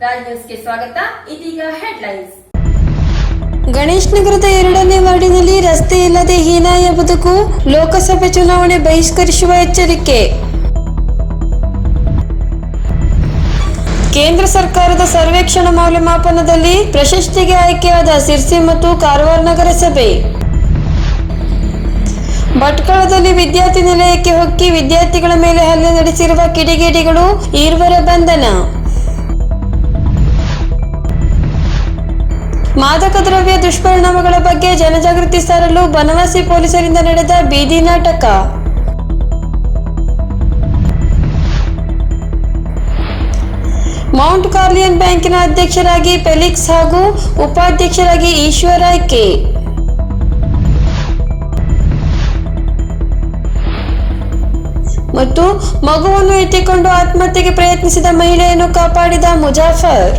ಸ್ವಾಗತ. ಇದೀಗ ಹೆಡ್ಲೈನ್ಸ್. ಗಣೇಶ್ ನಗರದ ಎರಡನೇ ವಾರ್ಡಿನಲ್ಲಿ ರಸ್ತೆ ಇಲ್ಲದೆ ಹೀನಾಯ ಬದುಕು, ಲೋಕಸಭೆ ಚುನಾವಣೆ ಬಹಿಷ್ಕರಿಸುವ ಎಚ್ಚರಿಕೆ. ಕೇಂದ್ರ ಸರ್ಕಾರದ ಸರ್ವೇಕ್ಷಣ ಮೌಲ್ಯಮಾಪನದಲ್ಲಿ ಪ್ರಶಸ್ತಿಗೆ ಆಯ್ಕೆಯಾದ ಸಿರ್ಸಿ ಮತ್ತು ಕಾರವಾರ ನಗರಸಭೆ. ಭಟ್ಕಳದಲ್ಲಿ ವಿದ್ಯಾರ್ಥಿ ನಿಲಯಕ್ಕೆ ಹೊಕ್ಕಿ ವಿದ್ಯಾರ್ಥಿಗಳ ಮೇಲೆ ಹಲ್ಲೆ ನಡೆಸಿರುವ ಕಿಡಿಗೇಡಿಗಳು, ಈರ್ವರ ಬಂಧನ. ಮಾದಕ ದ್ರವ್ಯ ದುಷ್ಪರಿಣಾಮಗಳ ಬಗ್ಗೆ ಜನಜಾಗೃತಿ ಸಾರಲು ಬನವಾಸಿ ಪೊಲೀಸರಿಂದ ನಡೆದ ಬೀದಿ ನಾಟಕ. ಮೌಂಟ್ ಕಾರ್ಲಿಯನ್ ಬ್ಯಾಂಕಿನ ಅಧ್ಯಕ್ಷರಾಗಿ ಫೆಲಿಕ್ಸ್ ಹಾಗೂ ಉಪಾಧ್ಯಕ್ಷರಾಗಿ ಈಶ್ವರ ಕೆ ಮತ್ತು ಮಗುವನ್ನು ಎತ್ತಿಕೊಂಡು ಆತ್ಮಹತ್ಯೆಗೆ ಪ್ರಯತ್ನಿಸಿದ ಮಹಿಳೆಯನ್ನು ಕಾಪಾಡಿದ ಮುಜಾಫರ್.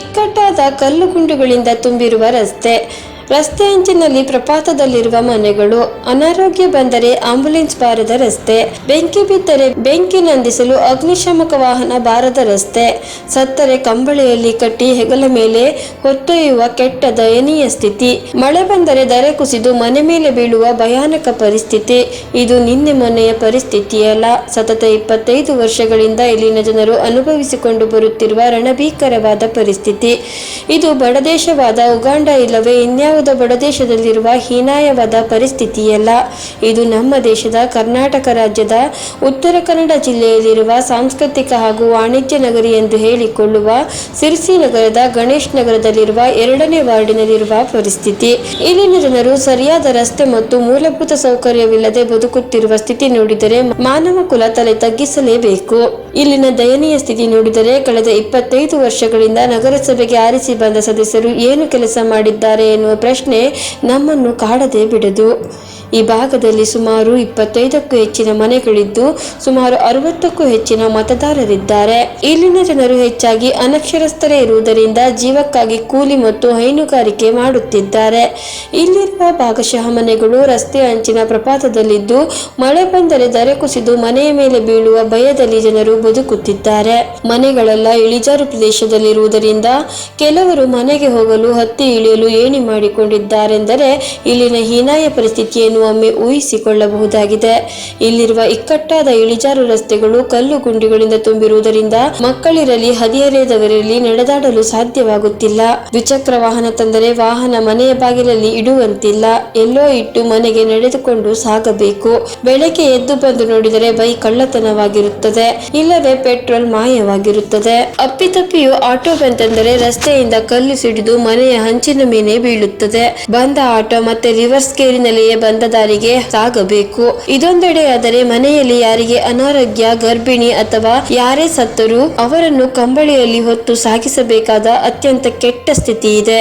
ಇಕ್ಕಟ್ಟಾದ ಕಲ್ಲು ಗುಂಡುಗಳಿಂದ ತುಂಬಿರುವ ರಸ್ತೆ. ರಸ್ತೆ ಅಂಚಿನಲ್ಲಿ ಪ್ರಪಾತದಲ್ಲಿರುವ ಮನೆಗಳು, ಅನಾರೋಗ್ಯ ಬಂದರೆ ಆಂಬುಲೆನ್ಸ್ ಬಾರದ ರಸ್ತೆ, ಬೆಂಕಿ ಬಿದ್ದರೆ ಬೆಂಕಿ ನಂದಿಸಲು ಅಗ್ನಿಶಾಮಕ ವಾಹನ ಬಾರದ ರಸ್ತೆ, ಸತ್ತರೆ ಕಂಬಳಿಯಲ್ಲಿ ಕಟ್ಟಿ ಹೆಗಲ ಮೇಲೆ ಹೊತ್ತೊಯ್ಯುವ ಕೆಟ್ಟ ದಯನೀಯ ಸ್ಥಿತಿ, ಮಳೆ ಬಂದರೆ ದರೆ ಕುಸಿದು ಮನೆ ಮೇಲೆ ಬೀಳುವ ಭಯಾನಕ ಪರಿಸ್ಥಿತಿ, ಇದು ನಿನ್ನೆ ಮೊನ್ನೆಯ ಪರಿಸ್ಥಿತಿಯಲ್ಲ ಸತತ ಇಪ್ಪತ್ತೈದು ವರ್ಷಗಳಿಂದ ಇಲ್ಲಿನ ಜನರು ಅನುಭವಿಸಿಕೊಂಡು ಬರುತ್ತಿರುವ ರಣಭೀಕರವಾದ ಪರಿಸ್ಥಿತಿ. ಇದು ಬಡದೇಶವಾದ ಉಗಾಂಡ ಇಲ್ಲವೇ ಇನ್ಯಾವುದೋ ಬಡದೇಶದಲ್ಲಿರುವ ಹೀನಾಯವಾದ ಪರಿಸ್ಥಿತಿಯಲ್ಲ. ಇದು ನಮ್ಮ ದೇಶದ ಕರ್ನಾಟಕ ರಾಜ್ಯದ ಉತ್ತರ ಕನ್ನಡ ಜಿಲ್ಲೆಯಲ್ಲಿರುವ ಸಾಂಸ್ಕೃತಿಕ ಹಾಗೂ ವಾಣಿಜ್ಯ ನಗರಿ ಎಂದು ಹೇಳಿಕೊಳ್ಳುವ ಸಿರ್ಸಿ ನಗರದ ಗಣೇಶ್ ನಗರದಲ್ಲಿರುವ ಎರಡನೇ ವಾರ್ಡಿನಲ್ಲಿರುವ ಪರಿಸ್ಥಿತಿ. ಇಲ್ಲಿನ ಜನರು ಸರಿಯಾದ ರಸ್ತೆ ಮತ್ತು ಮೂಲಭೂತ ಸೌಕರ್ಯವಿಲ್ಲದೆ ಬದುಕುತ್ತಿರುವ ಸ್ಥಿತಿ ನೋಡಿದರೆ ಮಾನವ ಕುಲ ತಲೆ ತಗ್ಗಿಸಲೇಬೇಕು. ಇಲ್ಲಿನ ದಯನೀಯ ಸ್ಥಿತಿ ನೋಡಿದರೆ ಕಳೆದ ಇಪ್ಪತ್ತೈದು ವರ್ಷಗಳಿಂದ ನಗರಸಭೆಗೆ ಆರಿಸಿ ಬಂದ ಸದಸ್ಯರು ಏನು ಕೆಲಸ ಮಾಡಿದ್ದಾರೆ ಎನ್ನುವ ಪ್ರಶ್ನೆ ನಮ್ಮನ್ನು ಕಾಡದೆ ಬಿಡದು. ಈ ಭಾಗದಲ್ಲಿ ಸುಮಾರು ಇಪ್ಪತ್ತೈದಕ್ಕೂ ಹೆಚ್ಚಿನ ಮನೆಗಳಿದ್ದು, ಸುಮಾರು ಅರವತ್ತಕ್ಕೂ ಹೆಚ್ಚಿನ ಮತದಾರರಿದ್ದಾರೆ. ಇಲ್ಲಿನ ಜನರು ಹೆಚ್ಚಾಗಿ ಅನಕ್ಷರಸ್ಥರೇ ಇರುವುದರಿಂದ ಜೀವಕ್ಕಾಗಿ ಕೂಲಿ ಮತ್ತು ಹೈನುಗಾರಿಕೆ ಮಾಡುತ್ತಿದ್ದಾರೆ. ಇಲ್ಲಿರುವ ಭಾಗಶಃ ಮನೆಗಳು ರಸ್ತೆ ಅಂಚಿನ ಪ್ರಪಾತದಲ್ಲಿದ್ದು, ಮಳೆ ಬಂದರೆ ದರೆ ಕುಸಿದು ಮನೆಯ ಮೇಲೆ ಬೀಳುವ ಭಯದಲ್ಲಿ ಜನರು ಬದುಕುತ್ತಿದ್ದಾರೆ. ಮನೆಗಳೆಲ್ಲ ಇಳಿಜಾರು ಪ್ರದೇಶದಲ್ಲಿರುವುದರಿಂದ ಕೆಲವರು ಮನೆಗೆ ಹೋಗಲು ಹತ್ತಿ ಇಳಿಯಲು ಏಣಿ ಮಾಡಿಕೊಂಡಿದ್ದಾರೆಂದರೆ, ಇಲ್ಲಿನ ಹೀನಾಯ ಪರಿಸ್ಥಿತಿಯನ್ನು ಒಮ್ಮೆ ಊಹಿಸಿಕೊಳ್ಳಬಹುದಾಗಿದೆ. ಇಲ್ಲಿರುವ ಇಕ್ಕಟ್ಟಾದ ಇಳಿಜಾರು ರಸ್ತೆಗಳು ಕಲ್ಲು ಗುಂಡಿಗಳಿಂದ ತುಂಬಿರುವುದರಿಂದ ಮಕ್ಕಳಿರಲಿ ಹದಿಹರೆಯದವರಲ್ಲಿ ನಡೆದಾಡಲು ಸಾಧ್ಯವಾಗುತ್ತಿಲ್ಲ. ದ್ವಿಚಕ್ರ ವಾಹನ ತಂದರೆ ವಾಹನ ಮನೆಯ ಬಾಗಿಲಲ್ಲಿ ಇಡುವಂತಿಲ್ಲ. ಎಲ್ಲೋ ಇಟ್ಟು ಮನೆಗೆ ನಡೆದುಕೊಂಡು ಸಾಗಬೇಕು. ಬೆಳಗ್ಗೆ ಎದ್ದು ಬಂದು ನೋಡಿದರೆ ಬೈಕ್ ಕಳ್ಳತನವಾಗಿರುತ್ತದೆ. ಇಲ್ಲವೇ ಪೆಟ್ರೋಲ್ ಮಾಯವಾಗಿರುತ್ತದೆ. ಅಪ್ಪಿತಪ್ಪಿಯು ಆಟೋ ಬಂತಂದರೆ ರಸ್ತೆಯಿಂದ ಕಲ್ಲು ಸಿಡಿದು ಮನೆಯ ಹಂಚಿನ ಮೇಲೆ ಬೀಳುತ್ತದೆ. ಬಂದ ಆಟೋ ಮತ್ತೆ ರಿವರ್ಸ್ ಗೇರಿನಲ್ಲಿಯೇ ಬಂದ ದಾರಿಗೆ ಸಾಗಬೇಕು. ಇದೊಂದೆಡೆಯಾದರೆ ಮನೆಯಲ್ಲಿ ಯಾರಿಗೆ ಅನಾರೋಗ್ಯ, ಗರ್ಭಿಣಿ ಅಥವಾ ಯಾರೇ ಸತ್ತರೂ ಅವರನ್ನು ಕಂಬಳಿಯಲ್ಲಿ ಹೊತ್ತು ಸಾಗಿಸಬೇಕಾದ ಅತ್ಯಂತ ಕೆಟ್ಟ ಸ್ಥಿತಿ ಇದೆ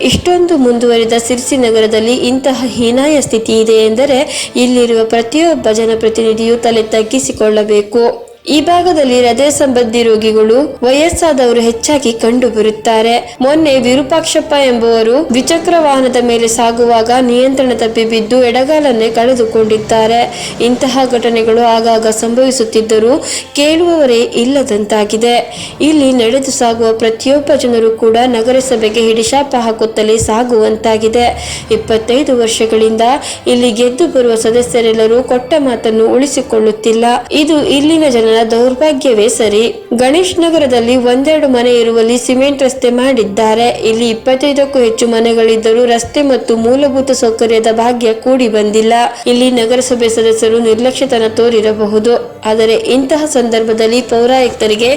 ಇಷ್ಟೊಂದು ಮುಂದುವರಿದ ಸಿರ್ಸಿ ನಗರದಲ್ಲಿ ಇಂತಹ ಹೀನಾಯ ಸ್ಥಿತಿ ಇದೆ ಎಂದರೆ ಇಲ್ಲಿರುವ ಪ್ರತಿಯೊಬ್ಬ ಜನಪ್ರತಿನಿಧಿಯು ತಲೆ ತಗ್ಗಿಸಿಕೊಳ್ಳಬೇಕು. ಈ ಭಾಗದಲ್ಲಿ ಹೃದಯ ಸಂಬಂಧಿ ರೋಗಿಗಳು ವಯಸ್ಸಾದವರು ಹೆಚ್ಚಾಗಿ ಕಂಡು ಬರುತ್ತಾರೆ ಮೊನ್ನೆ ವಿರೂಪಾಕ್ಷಪ್ಪ ಎಂಬುವರು ದ್ವಿಚಕ್ರ ವಾಹನದ ಮೇಲೆ ಸಾಗುವಾಗ ನಿಯಂತ್ರಣ ತಪ್ಪಿ ಬಿದ್ದು ಎಡಗಾಲನ್ನೇ ಕಳೆದುಕೊಂಡಿದ್ದಾರೆ. ಇಂತಹ ಘಟನೆಗಳು ಆಗಾಗ ಸಂಭವಿಸುತ್ತಿದ್ದರೂ ಕೇಳುವವರೇ ಇಲ್ಲದಂತಾಗಿದೆ. ಇಲ್ಲಿ ನಡೆದು ಸಾಗುವ ಪ್ರತಿಯೊಬ್ಬ ಜನರು ಕೂಡ ನಗರಸಭೆಗೆ ಹಿಡಿಶಾಪ ಹಾಕುತ್ತಲೇ ಸಾಗುವಂತಾಗಿದೆ. ಇಪ್ಪತ್ತೈದು ವರ್ಷಗಳಿಂದ ಇಲ್ಲಿ ಗೆದ್ದು ಬರುವ ಸದಸ್ಯರೆಲ್ಲರೂ ಕೊಟ್ಟ ಮಾತನ್ನು ಉಳಿಸಿಕೊಳ್ಳುತ್ತಿಲ್ಲ. ಇದು ಇಲ್ಲಿನ ಜನರ ದೌರ್ಭಾಗ್ಯವೇ ಸರಿ. ಗಣೇಶ್ ನಗರದಲ್ಲಿ ಒಂದೆರಡು ಮನೆ ಇರುವಲ್ಲಿ ಸಿಮೆಂಟ್ ರಸ್ತೆ ಮಾಡಿದ್ದಾರೆ. ಇಲ್ಲಿ ಇಪ್ಪತ್ತೈದಕ್ಕೂ ಹೆಚ್ಚು ಮನೆಗಳಿದ್ದರೂ ರಸ್ತೆ ಮತ್ತು ಮೂಲಭೂತ ಸೌಕರ್ಯದ ಭಾಗ್ಯ ಕೂಡಿ ಬಂದಿಲ್ಲ. ಇಲ್ಲಿ ನಗರಸಭೆ ಸದಸ್ಯರು ನಿರ್ಲಕ್ಷ್ಯತನ ತೋರಿರಬಹುದು. ಆದರೆ ಇಂತಹ ಸಂದರ್ಭದಲ್ಲಿ ಪೌರಾಯುಕ್ತರಿಗೆ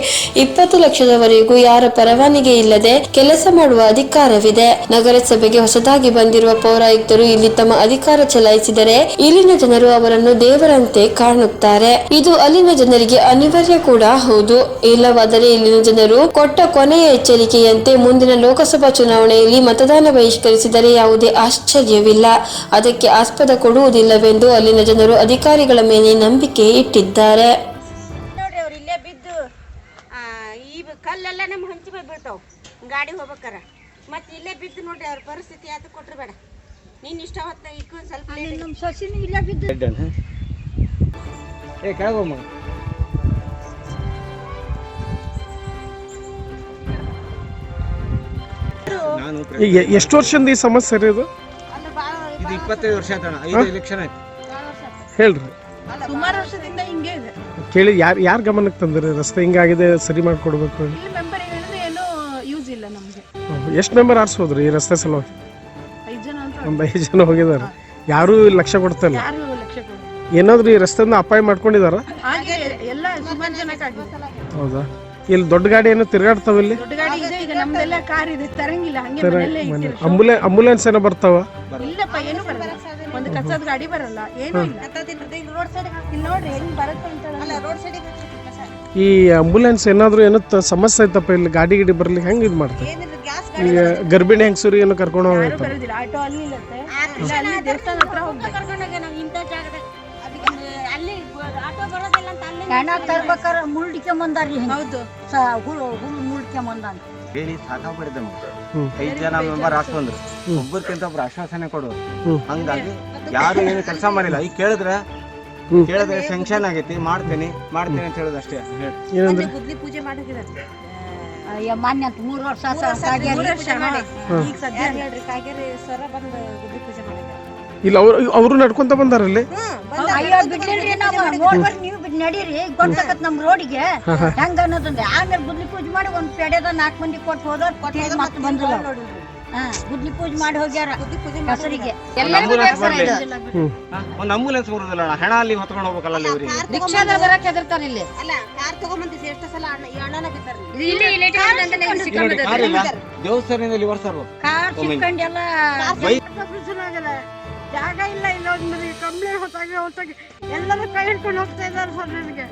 ಇಪ್ಪತ್ತು ಲಕ್ಷದವರೆಗೂ ಯಾರ ಪರವಾನಗಿ ಇಲ್ಲದೆ ಕೆಲಸ ಮಾಡುವ ಅಧಿಕಾರವಿದೆ. ನಗರಸಭೆಗೆ ಹೊಸದಾಗಿ ಬಂದಿರುವ ಪೌರಾಯುಕ್ತರು ಇಲ್ಲಿ ತಮ್ಮ ಅಧಿಕಾರ ಚಲಾಯಿಸಿದರೆ ಇಲ್ಲಿನ ಜನರು ಅವರನ್ನು ದೇವರಂತೆ ಕಾಣುತ್ತಾರೆ. ಇದು ಅಲ್ಲಿನ ಜನರಿಗೆ ಅನಿವಾರ್ಯ ಕೂಡ ಹೌದು. ಇಲ್ಲವಾದರೆ ಇಲ್ಲಿನ ಜನರು ಕೊಟ್ಟ ಕೊನೆಯ ಎಚ್ಚರಿಕೆಯಂತೆ ಮುಂದಿನ ಲೋಕಸಭಾ ಚುನಾವಣೆಯಲ್ಲಿ ಮತದಾನ ಬಹಿಷ್ಕರಿಸಿದರೆ ಯಾವುದೇ ಆಶ್ಚರ್ಯವಿಲ್ಲ. ಅದಕ್ಕೆ ಆಸ್ಪದ ಕೊಡುವುದಿಲ್ಲವೆಂದು ಅಲ್ಲಿನ ಜನರು ಅಧಿಕಾರಿಗಳ ಮೇಲೆ ನಂಬಿಕೆ ಇಟ್ಟಿದ್ದಾರೆ. ಈ ಕಲ್ಲೆಲ್ಲ ನಮ್ಮ ಹಂಚಿ ಮೇಲೆ ಬೀಳ್ತಾವ ಗಾಡಿ ಹೋಗ್ಬೇಕಾರ. ಮತ್ತೆ ಇಲ್ಲೇ ಬಿದ್ದು ನೋಡ್ರಿ ಅವ್ರ ಪರಿಸ್ಥಿತಿ ಅದು ಕೊಟ್ರು ಬೇಡ. ನೀನ್ ಇಷ್ಟ ಹೊತ್ತ ಇಕ್ಕು ಸ್ವಲ್ಪ ನಮ್ಮ ಸೊಸಿನ ಇಲ್ಲೇ ಬಿದ್ದು ಏ ಕೆಳಗೋಮ್ಮ ಈಗ ಎಷ್ಟು ವರ್ಷದಿಂದ ಈ ಸಮಸ್ಯೆ ಸರಿ ಇದು? ಇಪ್ಪತ್ತೈದು ವರ್ಷ ಆಯ್ತಣ್ಣ ಐದು ಎಲೆಕ್ಷನ್ ಆಯ್ತು. ಹೇಳ್ರಿ. ಸುಮಾರು ವರ್ಷದಿಂದ ಹಿಂಗೆ ಇದೆ. ಕೇಳಿ ಯಾರು ಯಾರು ಗಮನಕ್ಕೆ ತಂದ್ರಿ? ರಸ್ತೆ ಹಿಂಗಾಗಿದೆ ಸರಿ ಮಾಡಿಕೊಡ್ಬೇಕು ಇಲ್ಲಿ ಮೆಂಬರ್ ಹೇಳಿದ್ರೆ ಏನೂ ಯೂಸ್ ಇಲ್ಲ ನಮಗೆ. ಎಷ್ಟು ಮೆಂಬರ್ ಆರಿಸ್ಬೋದ್ರಿ ಈ ರಸ್ತೆ ಸಲುವಾಗಿ? ಐದು ಜನ ಅಂತ ಒಂದು ಐದು ಜನ ಹೋಗಿದ್ದಾರೆ ಯಾರೂ ಲಕ್ಷ್ಯ ಕೊಡ್ತಲ್ಲ ಯಾರು ಲಕ್ಷ ಕೊಡ್ತಾರೆ ಏನಾದರೂ ಈ ರಸ್ತೆಯಿಂದ ಅಪಾಯ ಮಾಡ್ಕೊಂಡಿದಾರ? ಹಾಗೆ ಎಲ್ಲ ಸುಮಾರು ಜನಕ್ಕಾಗಿದೆ. ಹೌದಾ? ಇಲ್ಲಿ ದೊಡ್ಡ ಗಾಡಿ ಏನೋ ತಿರ್ಗಾಡ್ತಾವ ಇಲ್ಲಿ? ದೊಡ್ಡ ಗಾಡಿ ಇದೆ ಈಗ ನಮ್ದೆಲ್ಲ ಕಾರ್ ಇದೆ ತರಂಗಿಲ್ಲ ಹಂಗೆ ಮನೆಯಲ್ಲೇ ಮನೆ. ಇರ್ತೀವಿ. ಅಂಬುಲೆ ಅಂಬುಲೆನ್ಸ್ ಏನೋ ಬರ್ತಾವ? ಇಲ್ಲಪ್ಪ ಏನು ಬರಲ್ಲ. ಒಂದು ಕಸದ ಗಾಡಿ ಬರಲ್ಲ ಏನು ಇಲ್ಲ. ರೋಡ್ ಸೈಡ್ ಇಲ್ಲಿ ನೋಡ್ರಿ ಹೆಂಗ್ ಬರುತ್ತೆ ಅಂತ ಅಲ್ಲ ರೋಡ್ ಸೈಡಿಗೆ ಈ ಅಂಬುಲೆನ್ಸ್ ಏನಾದ್ರು ಏನೋ ತ- ಸಮಸ್ಯೆ ಐತಪ್ಪ ಇಲ್ಲಿ? ಗಾಡಿ ಗಿಡಿ ಬರ್ಲಿ ಹೆಂಗೆ ಇದು ಮಾಡ್ತಾರೆ ಏನಿಲ್ಲ ಗ್ಯಾಸ್ ಈಗ ಗರ್ಭಿಣಿ ಹೆಂಗಸರು ಏನೋ ಕರ್ಕೊಂಡು ಯಾರು ಹೋಗ್ತಾರೆ ಬರೋದಿಲ್ಲ ಆಟೋ ಅಲ್ಲಿ ಇಲ್ಲತ್ತೆ ಇಲ್ಲ ಅಲ್ಲಿ ದೇವಸ್ಥಾನ ಹತ್ರ ಹೋಗ್ಬೇಕು. ಕರ್ಕೊಂಡೋಗಿ ಹೆಣ ತರ್ಬೇಕಾರೆ ಮುಳ್ಡಿಕೊಂಬಂದಾರಿ ಹೌದು. ಹುಳು ಹುಳು ಮುಳ್ಡ್ಕೊಂಬಂದಾನ ಹೇಳಿ ಸಾಕಾಗ್ಬಿಡಿದೆ ಹ್ಮ್. ಐದು ಜನ ಮೆಂಬರ್ ಹಾಕೊಂಡ್ರು ಒಬ್ಬರಿಗಿಂತ ಒಬ್ರು ಆಶ್ವಾಸನೆ ಕೊಡೋರು. ಹಂಗಾಗಿ ಯಾರು ಏನು ಕೆಲಸ ಮಾಡಿಲ್ಲ. ಈಗ ಕೇಳಿದ್ರೆ. ಕೇಳಿದ್ರೆ ಸೆಂಕ್ಷನ್ ಆಗೈತಿ. ಮಾಡ್ತೇನೆ ಮಾಡ್ತೇನೆ ಅಂತ ಹೇಳೋದು ಅಷ್ಟೇ. ಪೂಜೆ ಮಾನ್ಯ ಅಂತ ಮೂರು ವರ್ಷ ಮಾಡಿ ಈಗ ಸದ್ಯ ಯಾರು ಹೇಳ್ರಿ? ಕಾಗೇರಿ ಸರ ಬಂದು ಪೂಜೆ ಮಾಡಿದ್ದಾರೆ ಇಲ್ಲ ಅವ್ರು ಅವರು ನಡ್ಕೊಂತ ಬಂದಾರಲ್ಲಿ? ಅಯ್ಯೋ ಬಿಡ್ಲಿಲ್ರಿ ನಾವು ನೋಡ್ಬೇಕು ನೀವು ಬಿಡ್ ನಡೀರಿ. ಗೊತ್ತಾಗತ್ ನಮ್ ರೋಡಿಗೆ. ಹೆಂಗ ಅನ್ನೋದಂದ್ರೆ ಆಮೇಲೆ ಗುದ್ಲಿ ಪೂಜೆ ಮಾಡಿ ಒಂದ್ ಪೆಡೆದ ನಾಲ್ಕು ಮಂದಿ ಕೊಟ್ಟು ಹೋದವ್ರು ಕೊಟ್ಟು ಮತ್ತೆ ಬಂದಿಲ್ಲ ಅವ್ರು. ಹಾ ಗುದ್ಲಿ ಪೂಜೆ ಮಾಡಿ ಹೋಗ್ಯಾರ ಹೆಸರಿಗೆ. ಒಂದು ಬರೋದಿಲ್ಲ ಅಣ್ಣ. ಹೆಣ ಅಲ್ಲಿ ಹೊತ್ಕೊಂಡು ಹೋಗ್ಬೇಕಲ್ಲ ಅಲ್ಲಿ ಇವ್ರಿಗೆ ರಿಕ್ಷಾದ ಬರಕ್ ಹೆದರ್ತಾರ ಇಲ್ಲಿ. ಅಲ್ಲ ಕಾರ್ ತಗೊಂಬಂದಿದ್ದು ಎಷ್ಟು ಸಲ ಅಣ್ಣ ಈ ಅಣ್ಣನ ಬಿದ್ದಾರ ಇಲ್ಲಿ ನೋಡಿ ಕಾರ್ ಇಲ್ಲ ದೇವಸ್ಥಾನದಿಂದ ಇಲ್ಲಿ ಬರ್ತಾರ ಕಾರ್ ಸಿಕ್ಕೊಂಡೆಲ್ಲ ಜಾಗ ಇಲ್ಲ ಇಲ್ಲೊಂದು ಒಂದು ಕಂಬಳಿ ಹೊತ್ತಾಗಿ ಹೊತ್ತಾಗಿ. ಎಲ್ಲರೂ ಕೈ ಹಿಡ್ಕೊಂಡು ಹೋಗ್ತಾ ಇದ್ದಾರೆ ಸರ್ ನನಗೆ.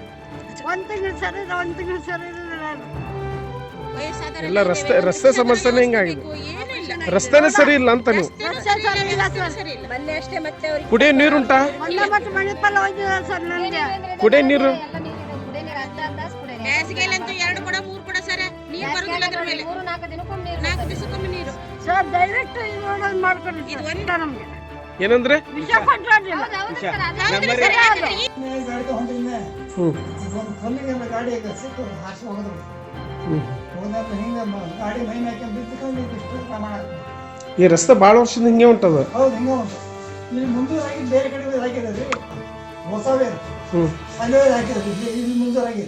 ಒಂದ್ ತಿಂಗಳು ಸರಿ ಇಲ್ಲ ಒಂದ್ ತಿಂಗಳು ಸರಿ ಇಲ್ಲ ನಾನು. ಎಲ್ಲ ರಸ್ತೆ ರಸ್ತೆ ಸಮಸ್ಯೆನೇ ಹಿಂಗಾಗಿದೆ. ರಸ್ತೆನೇ ಸರಿ ಇಲ್ಲ ಅಂತ ನೀವು. ಬಲ್ಲೆ ಅಷ್ಟೇ ಮತ್ತೆ ಅವ್ರಿಗೆ ಕುಡಿಯೋ ನೀರುಂಟಾ? ಮೊನ್ನೆ ಮತ್ತೆ ಮಣಿಪಾಲ ಹೋಗಿದ್ದಾರೆ ಸರ್ ನನಗೆ. ಕುಡಿಯೋ ನೀರು? ಬೇಸಿಗೆಯಲ್ಲಂತೂ ಎರಡು ಕೊಡ ಮೂರು ಕೊಡ ಸರ. ನೀರು ಬರೋದಿಲ್ಲ ಅದ್ರ ಮೇಲೆ. ನಾಲ್ಕು ದಿವಸಕ್ಕೊಮ್ಮೆ ನೀರು. ಸರ್ ಡೈರೆಕ್ಟ್ ಮಾಡ್ಕೊಡಿ ಇದು ಒಂದ ನಮ್ಗೆ. ಏನಂದ್ರೆ? ಹಾಸಿ. ಈ ರಸ್ತೆ ಭಾಳ ವರ್ಷದಿಂದ ಹಿಂಗೆ ಉಂಟದ. ಹೌದು ಹಿಂಗೆ ಉಂಟು. ಇಲ್ಲಿ ಮುಂದೂರು ಆಗಿ ಬೇರೆ ಕಡೆ ಹಾಕಿದ್ದಾರೆ ರೀ ಹೊಸವೇ. ಹ್ಮ್. ಅಲ್ಲೇ ಹಾಕಿದ್ದಾರೆ ಇಲ್ಲಿ ಮುಂದೆ ಮುಂದೂರು ಆಗಿದೆ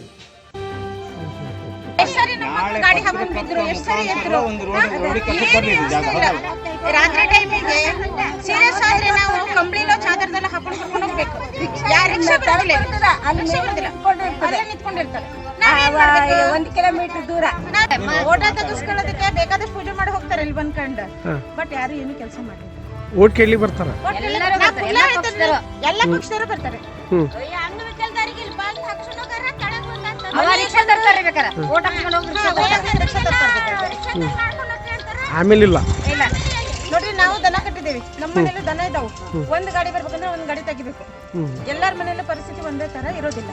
ಗಾಡಿ ಹಾಕೊಂಡ್ ಬಿದ್ರು. ಎಷ್ಟು ಸರಿ ಎದ್ರು? ರಾತ್ರಿ ಟೈಮಿಗೆ ಸೀರಿಯಸ್ ಆದ್ರೆ ನಾವು ಕಂಬಳಿಲೋ ಚಾದರದೆಲ್ಲ ಹಾಕೊಂಡು ಕರ್ಕೊಂಡು ಹೋಗ್ಬೇಕು. ಯಾರು ರಿಕ್ಷಾ ಬರೋದಿಲ್ಲ ರಿಕ್ಷಾ ಬರೋದಿಲ್ಲ ಅಲ್ಲೇ ನಿಂತ್ಕೊಂಡಿರ್ತಾರೆ? ಒಂದ್ ಕಿಲೋಮೀಟರ್ ದೂರ. ಓಟ ತಗಿಸ್ಕೊಳ್ಳೋದಕ್ಕೆ ಬೇಕಾದಷ್ಟು ಪೂಜೆ ಮಾಡಿ ಹೋಗ್ತಾರೆ ಇಲ್ಲಿ ಬಂದ್ಕಂಡು. ಬಟ್ ಯಾರು ಏನು ಕೆಲಸ ಮಾಡಿಲ್ಲ ಓಟ್ ಕೇಳಿ ಬರ್ತಾರ? ಎಲ್ಲ ಪಕ್ಷದವರು. ಬರ್ತಾರೆ. ಹ್ಮ್. ಆಮೇಲೆ ಇಲ್ಲ ಇಲ್ಲ. ನೋಡ್ರಿ ನಾವು ದನ ಕಟ್ಟಿದ್ದೇವೆ. ನಮ್ಮ ಮನೇಲಿ ದನ ಇದಾವು. ಒಂದ್ ಗಾಡಿ ಬರ್ಬೇಕಂದ್ರೆ ಒಂದ್ ಗಾಡಿ ತೆಗಿಬೇಕು. ಎಲ್ಲರ ಎಲ್ಲಾರ ಮನೇಲಿ ಪರಿಸ್ಥಿತಿ ಒಂದೇ ತರ ಇರೋದಿಲ್ಲ.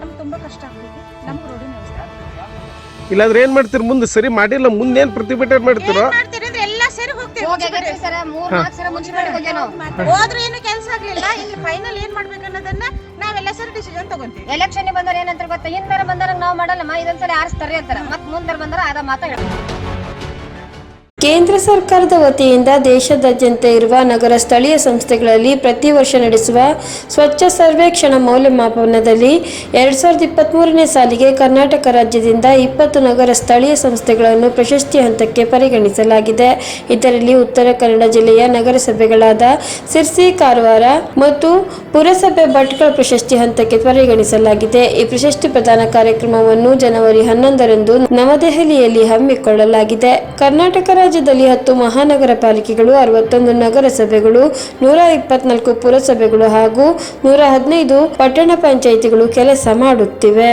ನಮ್ಗೆ ತುಂಬಾ ಕಷ್ಟ ಆಗ್ತೈತಿ ನಮ್ಗೆ ರೋಡಿನ ಇಲ್ಲಾದ್ರೆ ಏನ್ ಮಾಡ್ತೀರಿ? ಮುಂದೆ ಸರಿ ಮಾಡಿಲ್ಲ ಮುಂದೆ ಏನ್ ಪ್ರತಿಭಟನೆ ಮಾಡ್ತೀರೋ? ಮಾಡ್ತೀರಿ ಅಂದ್ರೆ ಎಲ್ಲಾ ಸೇರಿ ಹೋಗ್ತೇವೆ. ಸರ? ಮೂರ್ ನಾಲ್ಕು ಸಲ ಮುನ್ಸಿಪಾಲ್ಟಿ ಹೋಗ್ಯಾವ ನಾವು. ಏನು ಕೆಲಸ ಆಗ್ಲಿಲ್ಲ. ಇಲ್ಲಿ ಫೈನಲ್ ಏನ್ ಮಾಡ್ಬೇಕು ಅನ್ನೋದನ್ನ ನಾವೆಲ್ಲ ಸೇರಿ ಡಿಸಿಷನ್ ತಗೊಂತೀವಿ ಎಲೆಕ್ಷನ್ ಬಂದ್ರೆ ಏನಂತಾರೆ ಗೊತ್ತಾ? ಹಿಂದರ ಬಂದ್ರೆ ನಾವು ಮಾಡಲ್ಲಮ್ಮ ಇದೊಂದ್ಸಲ ಆರಿಸ್ತಾರೆ ಅಂತಾರೆ. ಮತ್ತೆ ಮುಂದರ ಬಂದ್ರೆ ಅದ ಮಾತಾಡ ಕೇಂದ್ರ ಸರ್ಕಾರದ ವತಿಯಿಂದ ದೇಶದಾದ್ಯಂತ ಇರುವ ನಗರ ಸ್ಥಳೀಯ ಸಂಸ್ಥೆಗಳಲ್ಲಿ ಪ್ರತಿ ವರ್ಷ ನಡೆಸುವ ಸ್ವಚ್ಛ ಸರ್ವೇಕ್ಷಣ ಮೌಲ್ಯಮಾಪನದಲ್ಲಿ ಎರಡು ಸಾವಿರದ ಇಪ್ಪತ್ತ್ಮೂರನೇ ಸಾಲಿಗೆ ಕರ್ನಾಟಕ ರಾಜ್ಯದಿಂದ ಇಪ್ಪತ್ತು ನಗರ ಸ್ಥಳೀಯ ಸಂಸ್ಥೆಗಳನ್ನು ಪ್ರಶಸ್ತಿ ಹಂತಕ್ಕೆ ಪರಿಗಣಿಸಲಾಗಿದೆ. ಇದರಲ್ಲಿ ಉತ್ತರ ಕನ್ನಡ ಜಿಲ್ಲೆಯ ನಗರಸಭೆಗಳಾದ ಸಿರ್ಸಿ, ಕಾರವಾರ ಮತ್ತು ಪುರಸಭೆ ಭಟ್ಕಳ ಪ್ರಶಸ್ತಿ ಹಂತಕ್ಕೆ ಪರಿಗಣಿಸಲಾಗಿದೆ. ಈ ಪ್ರಶಸ್ತಿ ಪ್ರದಾನ ಕಾರ್ಯಕ್ರಮವನ್ನು ಜನವರಿ ಹನ್ನೊಂದರಂದು ನವದೆಹಲಿಯಲ್ಲಿ ಹಮ್ಮಿಕೊಳ್ಳಲಾಗಿದೆ. ಕರ್ನಾಟಕ ರಾಜ್ಯದಲ್ಲಿ ಹತ್ತು ಮಹಾನಗರ ಪಾಲಿಕೆಗಳು, ಅರವತ್ತೊಂದು ನಗರಸಭೆಗಳು, ನೂರ ಇಪ್ಪತ್ನಾಲ್ಕು ಪುರಸಭೆಗಳು ಹಾಗೂ ನೂರ ಹದಿನೈದು ಪಟ್ಟಣ ಪಂಚಾಯಿತಿಗಳು ಕೆಲಸ ಮಾಡುತ್ತಿವೆ.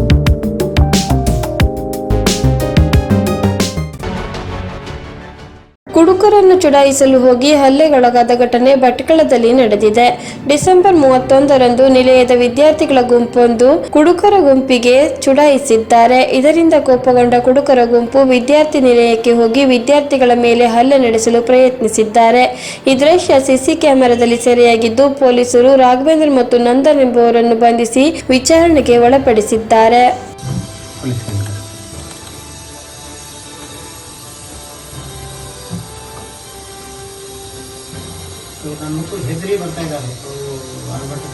ಕುಡುಕರನ್ನು ಚುಡಾಯಿಸಲು ಹೋಗಿ ಹಲ್ಲೆಗೊಳಗಾದ ಘಟನೆ ಭಟ್ಕಳದಲ್ಲಿ ನಡೆದಿದೆ. ಡಿಸೆಂಬರ್ ಮೂವತ್ತೊಂದರಂದು ನಿಲಯದ ವಿದ್ಯಾರ್ಥಿಗಳ ಗುಂಪೊಂದು ಕುಡುಕರ ಗುಂಪಿಗೆ ಚುಡಾಯಿಸಿದ್ದಾರೆ. ಇದರಿಂದ ಕೋಪಗೊಂಡ ಕುಡುಕರ ಗುಂಪು ವಿದ್ಯಾರ್ಥಿ ನಿಲಯಕ್ಕೆ ಹೋಗಿ ವಿದ್ಯಾರ್ಥಿಗಳ ಮೇಲೆ ಹಲ್ಲೆ ನಡೆಸಲು ಪ್ರಯತ್ನಿಸಿದ್ದಾರೆ. ಈ ದೃಶ್ಯ ಸಿಸಿ ಕ್ಯಾಮೆರಾದಲ್ಲಿ ಸೆರೆಯಾಗಿದ್ದು, ಪೊಲೀಸರು ರಾಘವೇಂದ್ರ ಮತ್ತು ನಂದನ್ ಎಂಬುವರನ್ನು ಬಂಧಿಸಿ ವಿಚಾರಣೆಗೆ ಒಳಪಡಿಸಿದ್ದಾರೆ. ಸೊ ನಾನು ಹೆದರಿ ಬರ್ತಾ ಇದ್ದಾರೆ ಸೊ ಅನ್ಬಿಟ್ಟು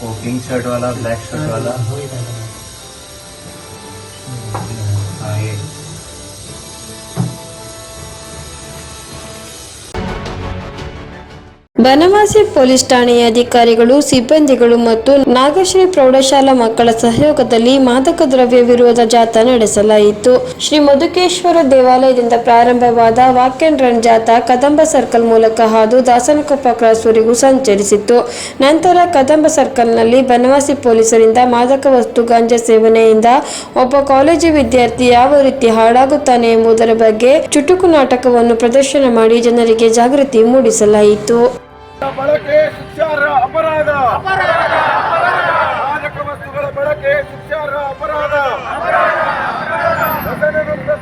ಹೋಗಿ ಕಿಂಗ್ ಶರ್ಟ್ ವಾಲಾ ಬ್ಲ್ಯಾಕ್ ಶರ್ಟ್ ವಾಲಾ ಹೋಗಿದ್ದಾರೆ ಬನವಾಸಿ ಪೊಲೀಸ್ ಠಾಣೆಯ ಅಧಿಕಾರಿಗಳು, ಸಿಬ್ಬಂದಿಗಳು ಮತ್ತು ನಾಗಶ್ರೀ ಪ್ರೌಢಶಾಲಾ ಮಕ್ಕಳ ಸಹಯೋಗದಲ್ಲಿ ಮಾದಕ ದ್ರವ್ಯ ವಿರೋಧ ಜಾಥಾ ನಡೆಸಲಾಯಿತು. ಶ್ರೀ ಮಧುಕೇಶ್ವರ ದೇವಾಲಯದಿಂದ ಪ್ರಾರಂಭವಾದ ವಾಕ್ ಅಂಡ್ ರನ್ ಜಾಥಾ ಕದಂಬ ಸರ್ಕಲ್ ಮೂಲಕ ಹಾದು ದಾಸನಕೊಪ್ಪ ಕ್ರಾಸ್ವರೆಗೂ ಸಂಚರಿಸಿತ್ತು ನಂತರ ಕದಂಬ ಸರ್ಕಲ್ನಲ್ಲಿ ಬನವಾಸಿ ಪೊಲೀಸರಿಂದ ಮಾದಕ ವಸ್ತು ಗಾಂಜಾ ಸೇವನೆಯಿಂದ ಒಬ್ಬ ಕಾಲೇಜು ವಿದ್ಯಾರ್ಥಿ ಯಾವ ರೀತಿ ಹಾಳಾಗುತ್ತಾನೆ ಎಂಬುದರ ಬಗ್ಗೆ ಚುಟುಕು ನಾಟಕವನ್ನು ಪ್ರದರ್ಶನ ಮಾಡಿ ಜನರಿಗೆ ಜಾಗೃತಿ ಮೂಡಿಸಲಾಯಿತು. ಬಳಕೆ ಶಿಕ್ಷಾರ್ಹ ಅಪರಾಧ. ಮಾದಕ ವಸ್ತುಗಳ ಬಳಕೆ ಶಿಕ್ಷಾರ್ಹ ಅಪರಾಧ.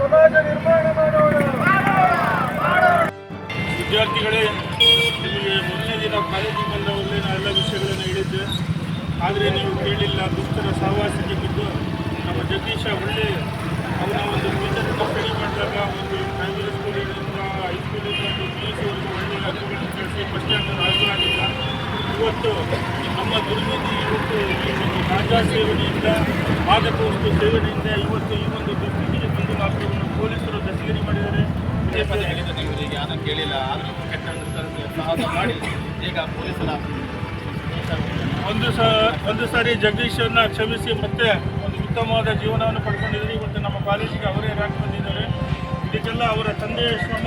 ಸಮಾಜ ನಿರ್ಮಾಣ ಮಾಡೋಣ. ವಿದ್ಯಾರ್ಥಿಗಳೇ, ನಿಮಗೆ ಮೊದಲನೇ ದಿನ ಕಾಲೇಜಿಗೆ ಬಂದವರಲ್ಲೇ ನಾ ಎಲ್ಲ ವಿಷಯಗಳನ್ನು ಹೇಳಿದ್ದೆ. ಆದರೆ ನೀವು ಕೇಳಿಲ್ಲ, ದುಷ್ಟರ ಸಹವಾಸಕ್ಕೆ ಬಿದ್ದು ನಮ್ಮ ಜಗದೀಶ ಒಳ್ಳೆ ಅವನ ಒಂದು ಫ್ಯೂಚರ್ ಸ್ಟಡಿ ಮಾಡಿದಾಗ ಒಂದು ಪ್ರೈಮರಿ ಸ್ಕೂಲಿಂದ ಹೈಸ್ಕೂಲಿಂದ ಒಂದು ಪಿ ಯು ಒಳ್ಳೆಯ ಬಸ್ ಸ್ಟ್ಯಾಂಡ್ ರ್ಯಾಂಕ್ ಇವತ್ತು ನಮ್ಮ ದುರ್ಗತಿ ಇವತ್ತು ಈ ಒಂದು ಗಾಂಜಾ ಸೇವನೆಯಿಂದ ಮಾದಕ ವಸ್ತು ಸೇವನೆಯಿಂದ ಇವತ್ತು ಈ ಒಂದು ದುರ್ನೀತಿಗೆ ಬಂದು ನಾವು ಪೊಲೀಸರು ದಸ್ತಗಿರಿ ಮಾಡಿದ್ದಾರೆ. ಪದೇ ಪದೇ ಹೇಳಿದ್ದು ನೀವು ಈಗ ಕೇಳಿಲ್ಲ, ಆದರೂ ಕೆಟ್ಟ ಸಾಹಸ ಮಾಡಿ ಈಗ ಪೊಲೀಸರ ಒಂದು ಸ, ಒಂದು ಸಾರಿ ಜಗದೀಶನ್ನ ಕ್ಷಮಿಸಿ ಮತ್ತೆ ಒಂದು ಉತ್ತಮವಾದ ಜೀವನವನ್ನು ಪಡ್ಕೊಂಡಿದ್ದಾರೆ. ಇವತ್ತು ನಮ್ಮ ಕಾಲೇಜಿಗೆ ಅವರೇ ರಾಕ್ ಬಂದಿದ್ದಾರೆ. ಇದಕ್ಕೆಲ್ಲ ಅವರ ತಂದೆಯ ಶ್ರಮ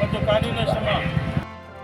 ಮತ್ತು ಕಾನೂನಿನ ಶ್ರಮ.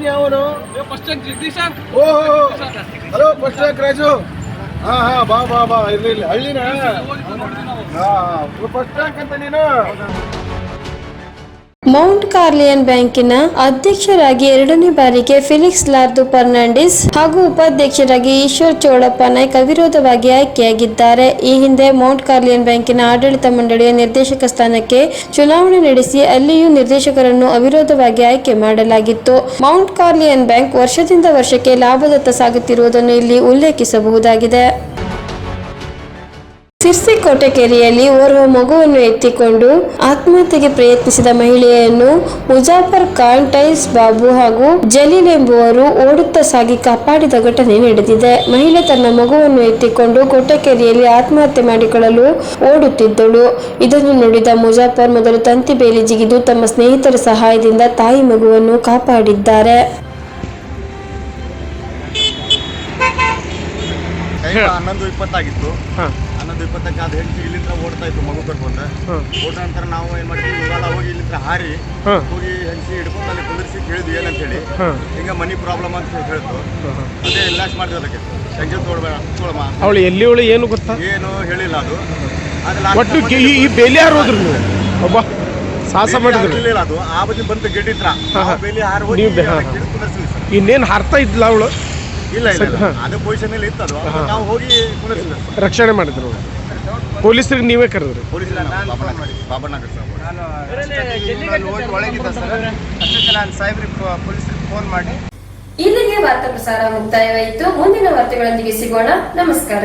ಇವನ್ ಅವನು. ಓಹೋ ಹಲೋ ಫಸ್ಟ್ ರ್ಯಾಂಕ್ ರಾಜು. ಹಾ ಹಾ ಬಾ ಬಾ ಬಾ. ಇರ್ಲಿ ಇರ್ಲಿ. ಹಳ್ಳಿನ? ಹಾ ಫಸ್ಟ್ ರ್ಯಾಂಕ್ ಅಂತ ನೀನು? ಮೌಂಟ್ ಕಾರ್ಲಿಯನ್ ಬ್ಯಾಂಕಿನ ಅಧ್ಯಕ್ಷರಾಗಿ ಎರಡನೇ ಬಾರಿಗೆ ಫಿಲಿಕ್ಸ್ ಲಾರ್ದು ಫರ್ನಾಂಡಿಸ್ ಹಾಗೂ ಉಪಾಧ್ಯಕ್ಷರಾಗಿ ಈಶ್ವರ್ ಚೋಳಪ್ಪ ನಾಯ್ಕ ಅವಿರೋಧವಾಗಿ ಆಯ್ಕೆಯಾಗಿದ್ದಾರೆ. ಈ ಹಿಂದೆ ಮೌಂಟ್ ಕಾರ್ಲಿಯನ್ ಬ್ಯಾಂಕಿನ ಆಡಳಿತ ಮಂಡಳಿಯ ನಿರ್ದೇಶಕ ಸ್ಥಾನಕ್ಕೆ ಚುನಾವಣೆ ನಡೆಸಿ ಅಲ್ಲಿಯೂ ನಿರ್ದೇಶಕರನ್ನು ಅವಿರೋಧವಾಗಿ ಆಯ್ಕೆ ಮಾಡಲಾಗಿತ್ತು. ಮೌಂಟ್ ಕಾರ್ಲಿಯನ್ ಬ್ಯಾಂಕ್ ವರ್ಷದಿಂದ ವರ್ಷಕ್ಕೆ ಲಾಭದತ್ತ ಸಾಗುತ್ತಿರುವುದನ್ನು ಇಲ್ಲಿ ಉಲ್ಲೇಖಿಸಬಹುದಾಗಿದೆ. ಸಿರ್ಸಿ ಕೋಟೆಕೆರೆಯಲ್ಲಿ ಓರ್ವ ಮಗುವನ್ನು ಎತ್ತಿಕೊಂಡು ಆತ್ಮಹತ್ಯೆಗೆ ಪ್ರಯತ್ನಿಸಿದ ಮಹಿಳೆಯನ್ನು ಮುಜಾಫರ್ ಖಾನ್ ಟೈಸ್ ಬಾಬು ಹಾಗೂ ಜಲೀಲ್ ಎಂಬುವರು ಓಡುತ್ತಾ ಸಾಗಿ ಕಾಪಾಡಿದ ಘಟನೆ ನಡೆದಿದೆ. ಮಹಿಳೆ ತನ್ನ ಮಗುವನ್ನು ಎತ್ತಿಕೊಂಡು ಕೋಟೆಕೆರೆಯಲ್ಲಿ ಆತ್ಮಹತ್ಯೆ ಮಾಡಿಕೊಳ್ಳಲು ಓಡುತ್ತಿದ್ದಳು. ಇದನ್ನು ನೋಡಿದ ಮುಜಾಫರ್ ಮೊದಲು ತಂತಿ ಬೇಲಿ ಜಿಗಿದು ತಮ್ಮ ಸ್ನೇಹಿತರ ಸಹಾಯದಿಂದ ತಾಯಿ ಮಗುವನ್ನು ಕಾಪಾಡಿದ್ದಾರೆ. ಹನ್ನೊಂದು ಇಪ್ಪತ್ತಾಗಿತ್ತು. ಹಾಂ ಹನ್ನೊಂದು ಇಪ್ಪತ್ತಕ್ಕೆ ಅದು ಹೆಂಡತಿ ಇಲ್ಲಿಂದ ಓಡ್ತಾ ಇತ್ತು ಮಗು ಕಟ್ಕೊಂಡೆ ಓಡ ನಂತರ ನಾವು ಏನ್ ಮಾಡ್ತೀವಿ ಇವಾಗ ಹೋಗಿ ಇಲ್ಲಿಂದ ಹಾರಿ ಹೋಗಿ ಹೆಂಡತಿ ಹಿಡ್ಕೊಂಡು ಅಲ್ಲಿ ಕುಂದಿರಿಸಿ ಕೇಳಿದ್ವಿ ಏನಂತ ಹೇಳಿ. ಹಿಂಗ ಹಿಂಗೆ ಮನಿ ಪ್ರಾಬ್ಲಮ್ ಅಂತ ಹೇಳ್ತು. ಅದೇ ಇಲ್ಲಾಸ್ ಮಾಡಿದ್ವಿ ಅದಕ್ಕೆ. ಸಂಜೆ ತೋಡ್ಬೇಡ ತೋಳಮ್ಮ ಅವಳು ಎಲ್ಲಿ ಅವಳು ಏನು ಗೊತ್ತಾ? ಏನು ಹೇಳಿಲ್ಲ ಅದು. ಒಟ್ಟು ಈ- ಬೇಲಿ ಹಾರೋದ್ರು ನೀವು? ಒಬ್ಬ ಸಾಹಸ ಮಾಡಿದ್ರು. ಅದು. ಆ ಬದಿ ಬಂತು ಹಾ. ಬೇಲಿ ಹಾರಿ ಹೋಗಿ. ಇನ್ನೇನು ಹಾರ್ತಾ ಇದ್ಲ ಅವಳು? ಇಲ್ಲ ಇಲ್ಲ ಅದು ಹಾ. ಅದೇ ಪೊಸಿಷನ್ ಅಲ್ಲಿ ಇತ್ತು ಅದು. ನಾವು ಹೋಗಿ ರಕ್ಷಣೆ ಮಾಡಿದ್ರು. ಪೊಲೀಸರಿಗೆ ನೀವೇ ಕರೆದ್ರಿ. ಪೊಲೀಸ್ ಬಾಬಣ್ಣ ಒಳಗಿದ್ದ ಸರ್ ಅಷ್ಟೊತ್ತಿಗೆ ನಾನು ಸಾಹೇಬ್ರಿಗೆ ಪೊಲೀಸರಿಗೆ ಫೋನ್ ಮಾಡಿ. ಇಲ್ಲಿಗೆ ವಾರ್ತಾ ಪ್ರಸಾರ ಮುಕ್ತಾಯವಾಯಿತು. ಮುಂದಿನ ವಾರ್ತೆಗಳೊಂದಿಗೆ ಸಿಗೋಣ. ನಮಸ್ಕಾರ.